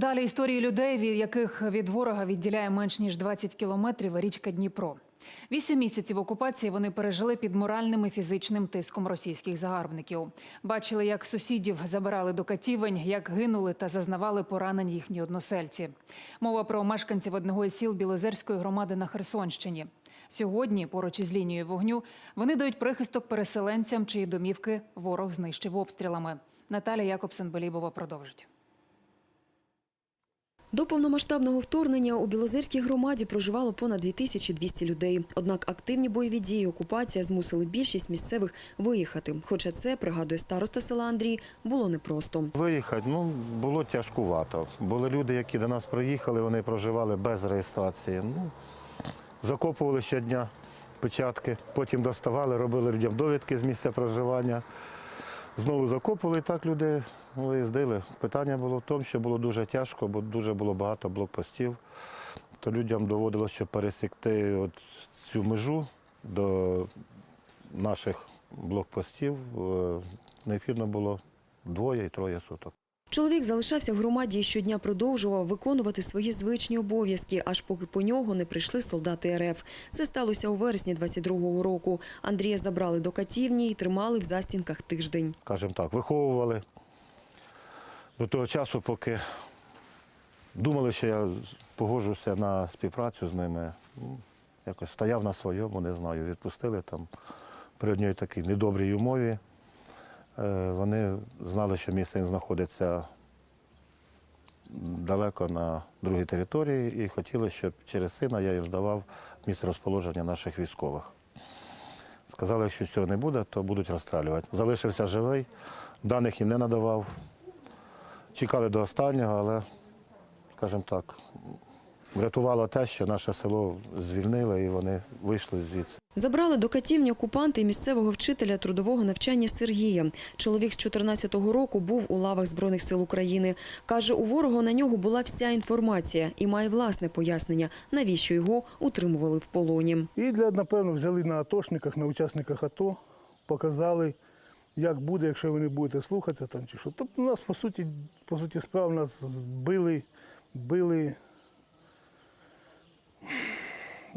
Далі історії людей, від яких від ворога відділяє менш ніж 20 кілометрів річка Дніпро. Вісім місяців окупації вони пережили під моральним і фізичним тиском російських загарбників. Бачили, як сусідів забирали до катівень, як гинули та зазнавали поранень їхні односельці. Мова про мешканців одного із сіл Білозерської громади на Херсонщині. Сьогодні, поруч із лінією вогню, вони дають прихисток переселенцям, чиї домівки ворог знищив обстрілами. Наталя Якобсон Белібова продовжить. До повномасштабного вторгнення у Білозерській громаді проживало понад 2200 людей. Однак активні бойові дії окупація змусили більшість місцевих виїхати. Хоча це, пригадує староста села Андрій, було непросто. Виїхати ну, було тяжкувато. Були люди, які до нас приїхали, вони проживали без реєстрації. Ну, закопували щодня печатки, потім доставали, робили людям довідки з місця проживання. Знову закопували, так люди виїздили. Питання було в тому, що було дуже тяжко, бо дуже було багато блокпостів. То людям доводилося пересікти от цю межу до наших блокпостів. е, Необхідно було двоє і троє суток. Чоловік залишався в громаді і щодня продовжував виконувати свої звичні обов'язки, аж поки по нього не прийшли солдати РФ. Це сталося у вересні 22-го року. Андрія забрали до катівні і тримали в застінках тиждень. скажімо так, виховували до того часу, поки думали, що я погоджуся на співпрацю з ними. Ну, Якось стояв на своєму, не знаю, відпустили там при одній такій недобрій умові. Е, Вони знали, що місце їм знаходиться далеко на другій території і хотіли, щоб через сина я їм здавав місце розположення наших військових. Сказали, якщо цього не буде, то будуть розстрілювати. Залишився живий, даних їм не надавав. Чекали до останнього, але, скажімо так, врятувало те, що наше село звільнили і вони вийшли звідси. Забрали до катівні окупанти і місцевого вчителя трудового навчання Сергія. Чоловік з 14-го року був у лавах Збройних сил України. Каже, у ворога на нього була вся інформація і має власне пояснення, навіщо його утримували в полоні. І для, напевно, взяли на атошниках, на учасниках АТО, показали, як буде, якщо ви не будете слухатися там чи що. Тобто у нас, по суті, по суті справ, нас збили, били.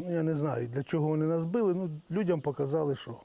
Ну, я не знаю, для чого вони нас били. Ну, людям показали, що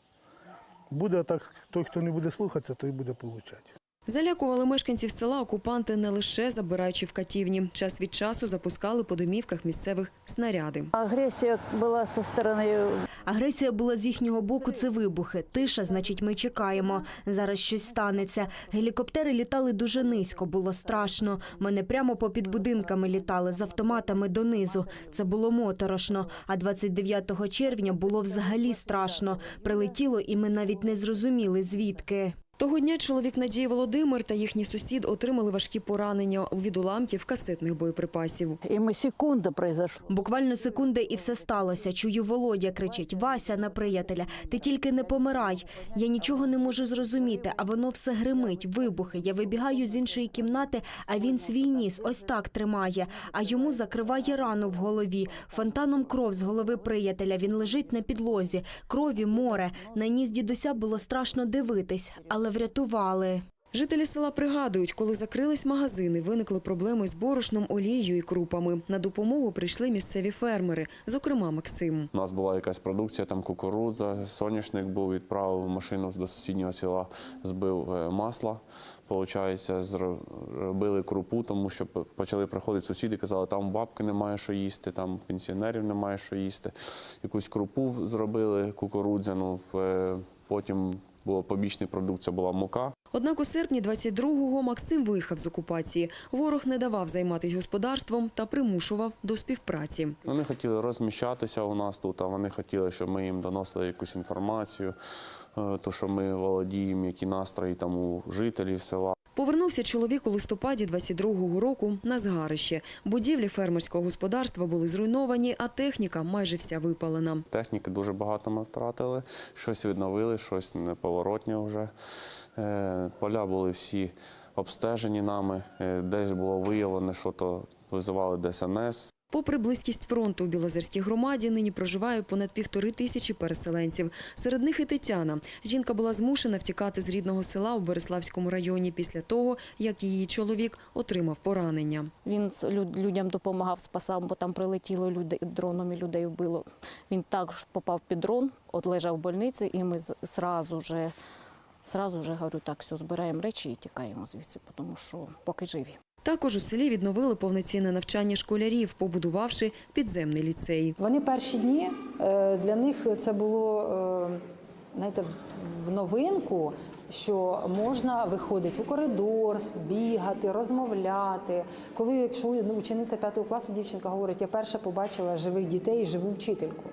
буде так, той, хто не буде слухатися, той буде получати. Залякували мешканців села окупанти не лише забираючи в катівні. Час від часу запускали по домівках місцевих снаряди. Агресія була зі сторони Агресія була з їхнього боку. Це вибухи. Тиша, значить, ми чекаємо. Зараз щось станеться. Гелікоптери літали дуже низько. Було страшно. Мене прямо попід будинками літали з автоматами донизу. Це було моторошно. А 29 червня було взагалі страшно. Прилетіло, і ми навіть не зрозуміли звідки. Того дня чоловік Надії Володимир та їхній сусід отримали важкі поранення від уламків касетних боєприпасів. і ми секунда произошла. Буквально секунди і все сталося. Чую, Володя кричить: Вася на приятеля, ти тільки не помирай. Я нічого не можу зрозуміти, а воно все гримить, вибухи. Я вибігаю з іншої кімнати, а він свій ніс ось так тримає. А йому закриває рану в голові. Фонтаном кров з голови приятеля. Він лежить на підлозі. Крові море. На ніс дідуся було страшно дивитись, але врятували. Жителі села пригадують, коли закрились магазини, виникли проблеми з борошном, олією і крупами. На допомогу прийшли місцеві фермери, зокрема Максим. У нас була якась продукція, там кукурудза, соняшник був, відправив машину до сусіднього села, збив е, масло. Получається, зробили крупу, тому що почали приходити сусіди, казали, там бабки немає що їсти, там пенсіонерів немає що їсти. Якусь крупу зробили кукурудзяну, е, потім була побічний продукт, це була мука. Однак у серпні 22-го Максим виїхав з окупації. Ворог не давав займатися господарством та примушував до співпраці. Вони хотіли розміщатися у нас тут, а вони хотіли, щоб ми їм доносили якусь інформацію, е, то що ми володіємо, які настрої там у жителів села. Повернувся чоловік у листопаді 22-го року на згарище. Будівлі фермерського господарства були зруйновані, а техніка майже вся випалена. Техніки дуже багато ми втратили, щось відновили, щось неповоротнє вже. Е, Поля були всі обстежені нами, е, десь було виявлено, що то визивали ДСНС. Попри близькість фронту у Білозерській громаді, нині проживає понад півтори тисячі переселенців. Серед них і Тетяна. Жінка була змушена втікати з рідного села у Береславському районі після того, як її чоловік отримав поранення. Він людям допомагав, спасав, бо там прилетіло людей, дроном і людей вбило. Він також попав під дрон, от лежав в больниці, і ми зразу же, зразу же говорю, так, все, збираємо речі і тікаємо звідси, тому що поки живі. Також у селі відновили повноцінне навчання школярів, побудувавши підземний ліцей. Вони перші дні е, для них це було е, знаєте, в- новинку, що можна виходити у коридор, бігати, розмовляти. Коли якщо учениця п'ятого класу дівчинка говорить, я перша побачила живих дітей і живу вчительку.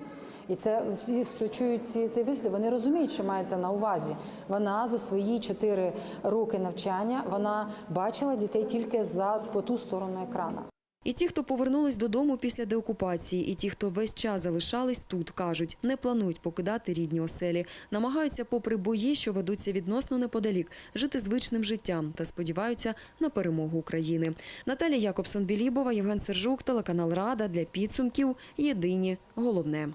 І це всі, хто чують ці, цей вислів, вони розуміють, що мається на увазі. Вона за свої чотири роки навчання вона бачила дітей тільки за по ту сторону екрана. І ті, хто повернулись додому після деокупації, і ті, хто весь час залишались тут, кажуть, не планують покидати рідні оселі. Намагаються, попри бої, що ведуться відносно неподалік, жити звичним життям та сподіваються на перемогу України. Наталія Якобсон-Білібова, Євген Сержук, телеканал Рада для підсумків. Єдині головне.